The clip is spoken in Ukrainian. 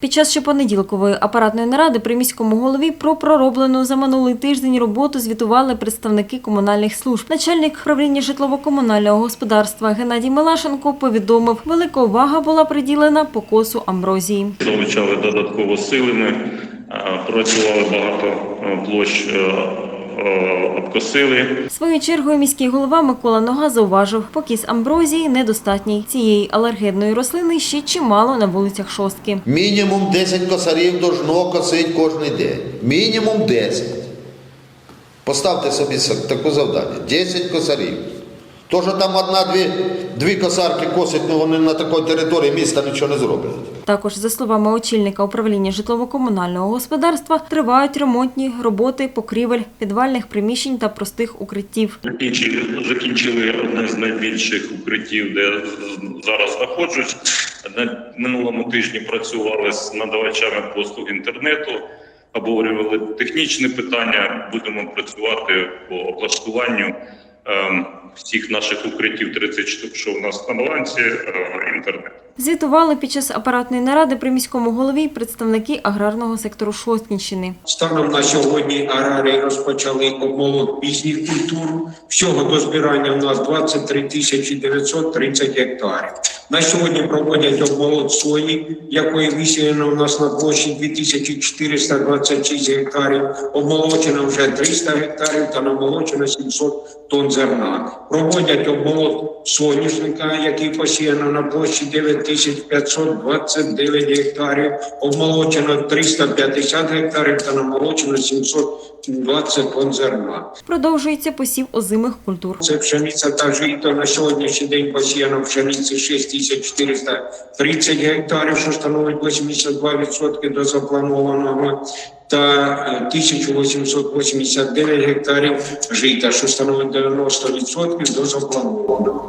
Під час щопонеділкової апаратної наради при міському голові про пророблену за минулий тиждень роботу звітували представники комунальних служб. Начальник управління житлово-комунального господарства Геннадій Милашенко повідомив, велика увага була приділена покосу амброзії. залучали додатково силами, працювали багато площ, обкосили. Своєю чергою міський голова Микола Нога зауважив, покіс амброзії недостатній. Цієї алергенної рослини ще чимало на вулицях Шостки. Мінімум 10 косарів должно косити кожен день. Мінімум 10. Поставте собі таке завдання. 10 косарів. То, що там одна-дві дві косарки косять, ну вони на такій території міста нічого не зроблять. Також, за словами очільника управління житлово-комунального господарства, тривають ремонтні роботи покрівель, підвальних приміщень та простих укриттів. Закінчили, закінчили одне з найбільших укриттів, де з- зараз знаходжусь. На минулому тижні працювали з надавачами послуг інтернету, обговорювали технічні питання. Будемо працювати по облаштуванню всіх наших укриттів 30 штук, що у нас на балансі, е, інтернет. Звітували під час апаратної наради при міському голові й представники аграрного сектору Шосткінщини. Станом на сьогодні аграрії розпочали обмолот пізніх культур. Всього до збирання у нас 23 тисячі 930 гектарів. На сьогодні проводять обмолот сої, якої висіяно у нас на площі 2426 гектарів. Обмолочено вже 300 гектарів та намолочено 700 тонн зерна. Проводять обмолот соняшника, який посіяно на площі 9529 гектарів. Обмолочено 350 гектарів та намолочено 720 тонн зерна. Продовжується посів озимих культур. Це пшениця та жито. На сьогоднішній день посіяно пшениці 6430 гектарів, що становить 82% до запланованого, та е, 1889 гектарів жита, що становить 90% до запланованого.